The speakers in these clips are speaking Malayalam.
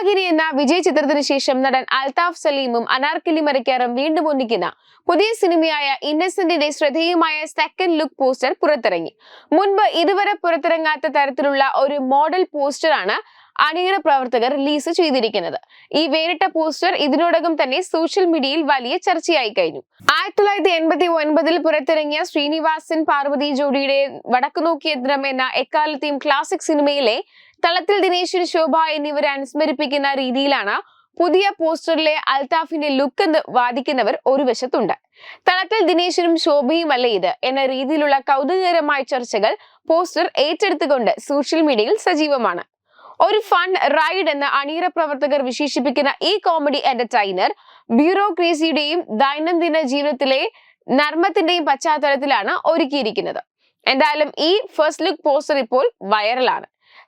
പിശാകിനി എന്ന വിജയ ചിത്രത്തിന് ശേഷം നടൻ അൽതാഫ് സലീമും അനാർക്കലി മരക്കാറും വീണ്ടും ഒന്നിക്കുന്ന പുതിയ സിനിമയായ ഇന്നസെന്റിന്റെ ശ്രദ്ധേയമായ സെക്കൻഡ് ലുക്ക് പോസ്റ്റർ പുറത്തിറങ്ങി. മുൻപ് ഇതുവരെ പുറത്തിറങ്ങാത്ത തരത്തിലുള്ള ഒരു മോഡൽ പോസ്റ്ററാണ് അണിയറ പ്രവർത്തകർ റിലീസ് ചെയ്തിരിക്കുന്നത്. ഈ വേറിട്ട പോസ്റ്റർ ഇതിനോടകം തന്നെ സോഷ്യൽ മീഡിയയിൽ വലിയ ചർച്ചയായി കഴിഞ്ഞു. ആയിരത്തി തൊള്ളായിരത്തി എൺപത്തി ഒൻപതിൽ പുറത്തിറങ്ങിയ ശ്രീനിവാസൻ പാർവതി ജോഡിയുടെ വടക്കുനോക്കിയന്ത്രം എന്ന എക്കാലത്തെയും ക്ലാസിക് സിനിമയിലെ തളത്തിൽ ദിനേശ്വർ ശോഭ എന്നിവരെ അനുസ്മരിപ്പിക്കുന്ന രീതിയിലാണ് പുതിയ പോസ്റ്ററിലെ അൽതാഫിന്റെ ലുക്ക് എന്ന് വാദിക്കുന്നവർ ഒരു വശത്തുണ്ട്. തളത്തിൽ ശോഭയും ശോഭയുമല്ല ഇത് എന്ന രീതിയിലുള്ള കൗതുകകരമായ ചർച്ചകൾ പോസ്റ്റർ ഏറ്റെടുത്തുകൊണ്ട് സോഷ്യൽ മീഡിയയിൽ സജീവമാണ്. ഒരു ഫൺ റൈഡ് എന്ന് അണിയറ പ്രവർത്തകർ വിശേഷിപ്പിക്കുന്ന ഈ കോമഡി എന്റർടൈനർ ബ്യൂറോക്രേസിയുടെയും ദൈനംദിന ജീവിതത്തിലെ നർമ്മത്തിന്റെയും പശ്ചാത്തലത്തിലാണ് ഒരുക്കിയിരിക്കുന്നത്. എന്തായാലും ഈ ഫസ്റ്റ് ലുക്ക് പോസ്റ്റർ ഇപ്പോൾ വൈറലാണ്.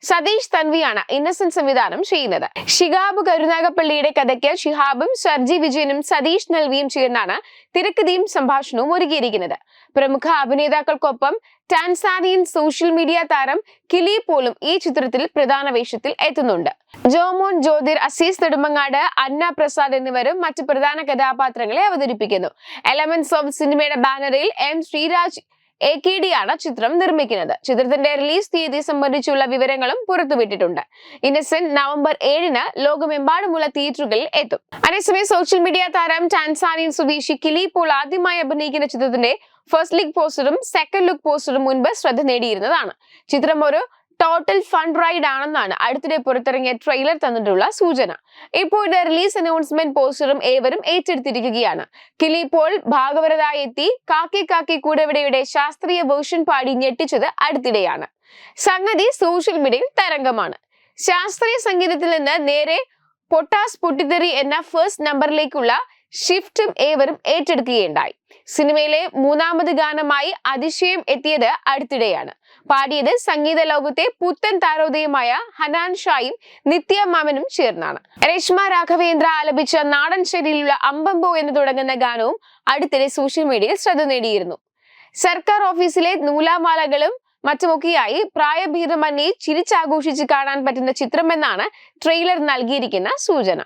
സതീഷ് തൻവിയാണ് ഇന്നസെന്റ് സംവിധാനം ചെയ്യുന്നത്. ഷിഹാബ് കരുനാഗപ്പള്ളിയുടെ കഥയ്ക്ക് ഷിഹാബും സർജി വിജയനും സതീഷ് നൽവിയും ചേർന്നാണ് തിരക്കഥയും സംഭാഷണവും ഒരുക്കിയിരിക്കുന്നത്. പ്രമുഖ അഭിനേതാക്കൾക്കൊപ്പം ടാൻസാനിയൻ സോഷ്യൽ മീഡിയ താരം കിലി പോലും ഈ ചിത്രത്തിൽ പ്രധാന വേഷത്തിൽ എത്തുന്നുണ്ട്. ജോമോൻ ജ്യോതിർ അസീസ് നെടുമങ്ങാട് അന്ന പ്രസാദ് എന്നിവരും മറ്റ് പ്രധാന കഥാപാത്രങ്ങളെ അവതരിപ്പിക്കുന്നു. എലമെന്റ്സ് ഓഫ് സിനിമയുടെ ബാനറിൽ M Sreeraj A K D ആണ് ചിത്രം നിർമ്മിക്കുന്നത്. ചിത്രത്തിന്റെ റിലീസ് തീയതി സംബന്ധിച്ചുള്ള വിവരങ്ങളും പുറത്തുവിട്ടിട്ടുണ്ട്. ഇന്നസെന്റ് നവംബർ ഏഴിന് ലോകമെമ്പാടുമുള്ള തിയേറ്ററുകളിൽ എത്തും. അതേസമയം സോഷ്യൽ മീഡിയ താരം ടാൻസാനിയൻ സ്വദേശി കിലി പോൾ ആദ്യമായി അഭിനയിക്കുന്ന ചിത്രത്തിന്റെ ഫസ്റ്റ് ലുക്ക് പോസ്റ്ററും സെക്കൻഡ് ലുക്ക് പോസ്റ്ററും മുൻപ് ശ്രദ്ധ നേടിയിരുന്നതാണ്. ചിത്രം ഒരു ടോട്ടൽ ഫണ്ട് റൈഡ് ആണെന്നാണ് അടുത്തിടെ പുറത്തിറങ്ങിയ ട്രെയിലർ തന്നിട്ടുള്ള സൂചന. ഇപ്പോഴത്തെ റിലീസ് അനൗൺസ്മെന്റ് പോസ്റ്ററും ഏവരും ഏറ്റെടുത്തിരിക്കുകയാണ്. കിളി പോൾ ഭാഗവരതായി എത്തി കാക്കി കാക്കി കൂടെവിടെയുടെ ശാസ്ത്രീയ വേർഷൻ പാടി ഞെട്ടിച്ചത് അടുത്തിടെയാണ്. സംഗതി സോഷ്യൽ മീഡിയയിൽ തരംഗമാണ്. ശാസ്ത്രീയ സംഗീതത്തിൽ നിന്ന് നേരെ പൊട്ടാസ് പൊട്ടിത്തെറി എന്ന ഫസ്റ്റ് നമ്പറിലേക്കുള്ള ഷിഫ്റ്റും ഏവരും ഏറ്റെടുക്കുകയുണ്ടായി. സിനിമയിലെ മൂന്നാമത് ഗാനമായി അതിശയം എത്തിയത് അടുത്തിടെയാണ്. പാടിയത് സംഗീത ലോകത്തെ പുത്തൻ താരോദയമായ ഹനാൻ ഷായും നിത്യ മാമനും ചേർന്നാണ്. രേഷ്മ രാഘവേന്ദ്ര ആലപിച്ച നാടൻ ശൈലിയിലുള്ള അമ്പമ്പോ എന്ന് തുടങ്ങുന്ന ഗാനവും അടുത്തിടെ സോഷ്യൽ മീഡിയയിൽ ശ്രദ്ധ നേടിയിരുന്നു. സർക്കാർ ഓഫീസിലെ നൂലാമാലകളും മറ്റുമൊക്കെയായി പ്രായഭേദമന്യെ ചിരിച്ചാഘോഷിച്ച് കാണാൻ പറ്റുന്ന ചിത്രമെന്നാണ് ട്രെയിലർ നൽകിയിരിക്കുന്ന സൂചന.